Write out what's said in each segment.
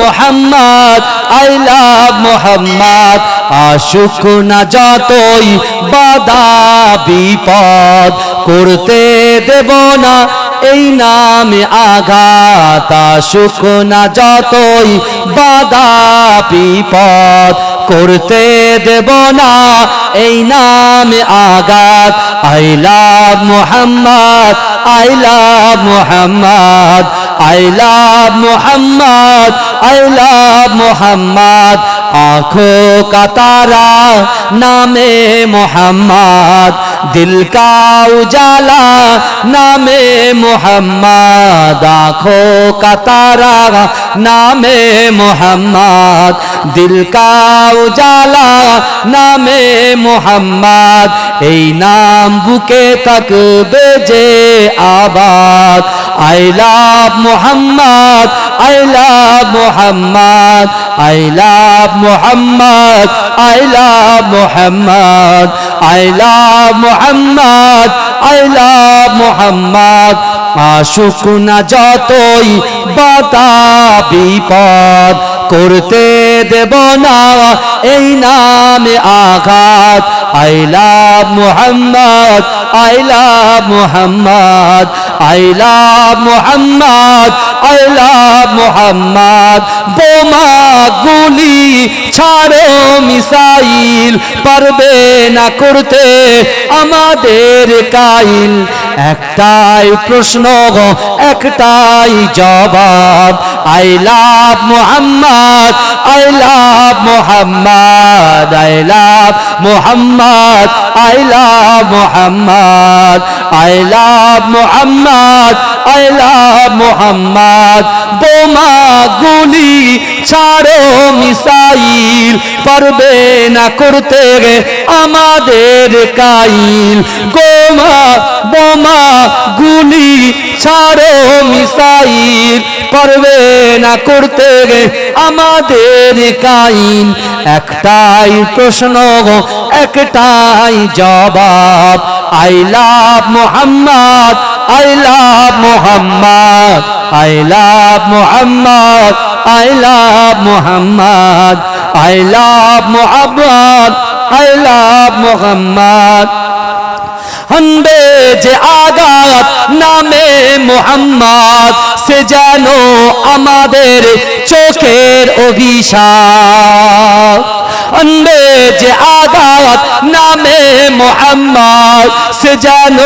Mohammad, I love Mohammad, আশুক না যতই বাধা বিপদ করতে দেব না, এই নামে আঘাত, আশুক না যতই বাধা বিপদ করতে দেব না, এই নামে আঘাত, I love Muhammad, I love Muhammad I love Muhammad, I love Muhammad. আঁখো কাতারা নামে মোহাম্মদ, দিল কা উজালা নামে মোহাম্মদ। আঁখো কাতারা নামে মোহাম্মদ, দিল কা উজালা নামে মোহাম্মদ। এই নাম বুকে তাক বেজে আবাদ। I love Muhammad, I love Muhammad, I love Muhammad, I love Muhammad, I love Muhammad, I love Muhammad. আশুক না যতই বাতা বিপদ করতে দেব না। এই নামে আঘাত। I love Muhammad, I love Muhammad, I love Muhammad, I love Muhammad. বোমা গুলি ছাড়ো, মিসাইল পারবে না করতে আমাদের কাইল। একটাই প্রশ্ন একটাই জবাব, I love Muhammad, I love Muhammad, I love Muhammad, I love Muhammad, I love Muhammad, I love Muhammad. বোমা গুলি ছাড়ো মিসাইল পারবে না করতে আমাদের কাইল। গোমা বোমা গুলি ছাড়ো মিসাইল পারবে না করতে আমাদের কাইল। একটাই প্রশ্ন গো, একটাই জবাব I love Muhammad I love Muhammad I love Muhammad. I love Muhammad, I love Muhammad, I love Muhammad. হন্ডে যে আগাত নামে মোহাম্মদ, সে যেন আমাদের চোখের অভিশাপ। হন্ডে যে আগাত নামে মোহাম্মদ, সে যেন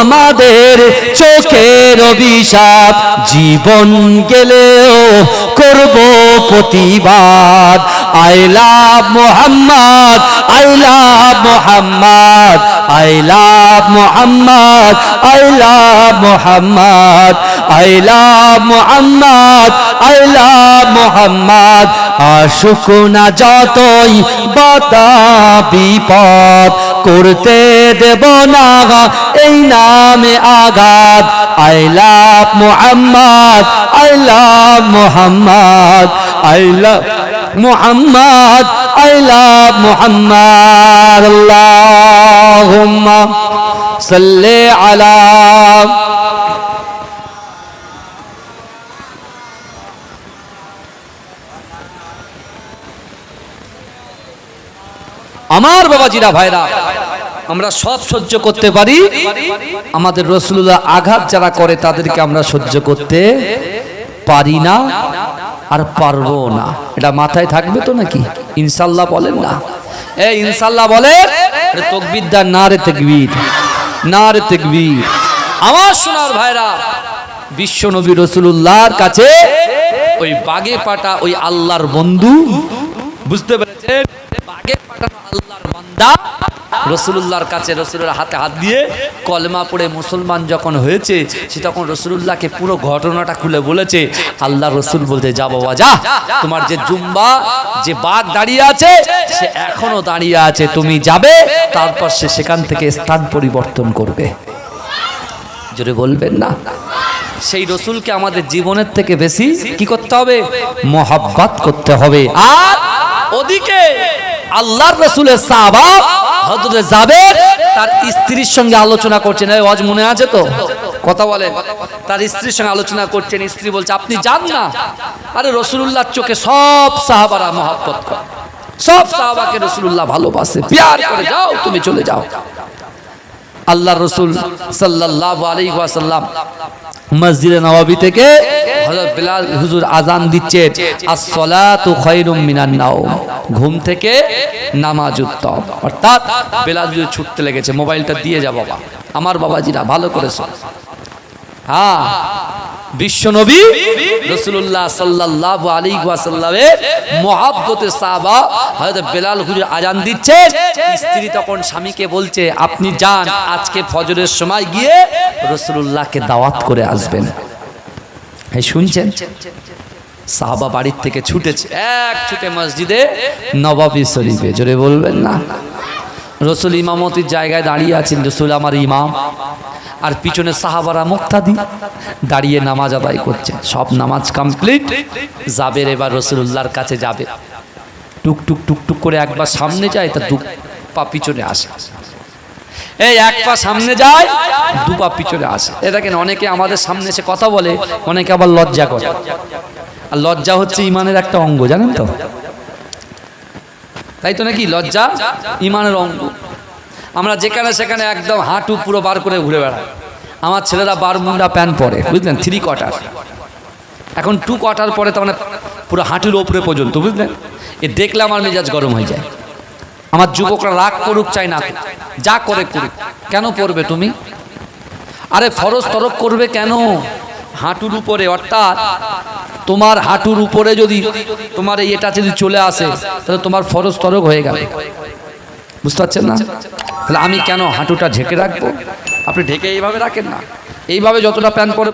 আমাদের চোখের অভিশাপ। জীবন গেলেও করব প্রতিবাদ। I love Muhammad, I love Muhammad, I love Muhammad, I love Muhammad, I love Muhammad, I love Muhammad. আশুক না যতই বাতা বিপদ করতে দেব না এই নামে আঘাত। I love Muhammad, I love Muhammad, I love Muhammad, I love Muhammad. আল্লাহ সাল্লে আলা আমার বাবাজিরা, ভাইরা, আমরা সব সহ্য করতে পারি। আমাদের রসুল্লাহ আঘাত যারা করে, তাদেরকে আমরা সহ্য করতে পারি না আর পারব না। এটা মাথায় থাকবে তো নাকি? ইনশাল্লাহ বলেন না। এ, ইনশাল্লাহ বলে তকবিদ্যার না রে তেকবীর, না রে তেকবীর। আমার সোনার ভাইরা, বিশ্ব নবী রসুল্লাহর কাছে ওই বাগে পাটা ওই আল্লাহর বন্ধু, বুঝতে পেরেছেন? বাগে পাঠানো আল্লাহর বান্দা। রসুলুল্লাহর কাছে রসুলের হাতে হাত দিয়ে কলমা পড়ে মুসলমান যখন হয়েছে, সে তখন রসুলুল্লাহকে পুরো ঘটনাটা খুলে বলেছে, আল্লাহ রসুল বলতে, যা বাবা, যা। তোমার যে জুম্বা, যে বাঘ দাঁড়িয়ে আছে, সে এখনও দাঁড়িয়ে আছে। তুমি যাবে, তারপর সে সেখান থেকে স্থান পরিবর্তন করবে। জোরে বলবেন না? সেই রসুলকে আমাদের জীবনের থেকে বেশি কি করতে হবে? মহাব্বাত করতে হবে। আর ওদিকে আল্লাহর রসুলের সাহাবা যাবে তার স্ত্রীর সঙ্গে আলোচনা করছেন। ওয়াজ মনে আছে তো? কথা বলে তার স্ত্রীর সঙ্গে আলোচনা করছেন। স্ত্রী বলছে, আপনি যান না। আরে রসুল্লাহর চোখে সব সাহাবারা মহাব্বত করে। সব সাহাবাকে রসুল্লাহ ভালোবাসে। প্যার করে যাও, তুমি চলে যাও। আল্লাহ রসুল সাল্লাহ আলী ওয়াসাল্লাম মসজিদে নবাবী থেকে হযরত বিলাল হুজুর আজান দিচ্ছে আসসালাতু খায়রুম মিনান নাওম ঘুম থেকে নামাজ উত্তম। অর্থাৎ বিলাল হুজুর ছুটতে লেগেছে, মোবাইলটা দিয়ে যা বাবা, আমার বাবাজিরা ভালো করেছ। হ্যাঁ বিশ্বনবী রসুল্লাহ সাল্লাহ আলী ওয়াসাল্লামের মহাব্বতে সাহাবা হয়তো বেলাল হুজুর আজান দিচ্ছে স্ত্রী তখন স্বামীকে বলছে, আপনি যান, আজকে ফজরের সময় গিয়ে রসুল্লাহকে দাওয়াত করে আসবেন। এই শুনছেন? সাহাবা বাড়ির থেকে ছুটেছে। এক ছুটে মসজিদে নবাবি শরীফে, জোরে বলবেন না? রসুল ইমামতির জায়গায় দাঁড়িয়ে আছেন, রসুল আমার ইমাম। আর পিছনে সাহাবারা মুক্তাদি, দাঁড়িয়ে নামাজ আদায় করছেন। সব নামাজ কমপ্লিট যাবে এবার রসুল্লাহর কাছে যাবে। টুক টুক টুক টুক করে একবার সামনে যায়, তা দু পা পিছনে আসে। এই এক পা সামনে যায়, দু পা পিছনে আসে। এ দেখেন, অনেকে আমাদের সামনে এসে কথা বলে, অনেকে আবার লজ্জা করে। আর লজ্জা হচ্ছে ইমানের একটা অঙ্গ, জানেন তো? তাই তো নাকি? লজ্জা ইমানের অঙ্গ। আমরা যেখানে সেখানে একদম হাঁটু পুরো বার করে ঘুরে বেড়াই। আমার ছেলেরা বার বারমুন্ডা প্যান্ট পরে, বুঝলেন? Three quarter. এখন টু কোয়ার্টার পরে তো মানে পুরো হাঁটুর ওপরে পর্যন্ত, বুঝলেন? এ দেখলে আমার মেজাজ গরম হয়ে যায়। আমার যুবকরা রাগ করুক, চাই না। যা করে করুক। কেন পড়বে তুমি? আরে ফরজ তরক করবে কেন? হাঁটুর উপরে, অর্থাৎ তোমার হাঁটুর উপরে যদি তোমার এই এটা যদি চলে আসে, তাহলে তোমার ফরজ তরক হয়ে গেল। বুঝতে পারছেন না? তাহলে আমি কেন হাঁটুটা ঢেকে রাখব? আপনি ঢেকে এইভাবে রাখেন না। এইভাবে যতটা প্যান পরে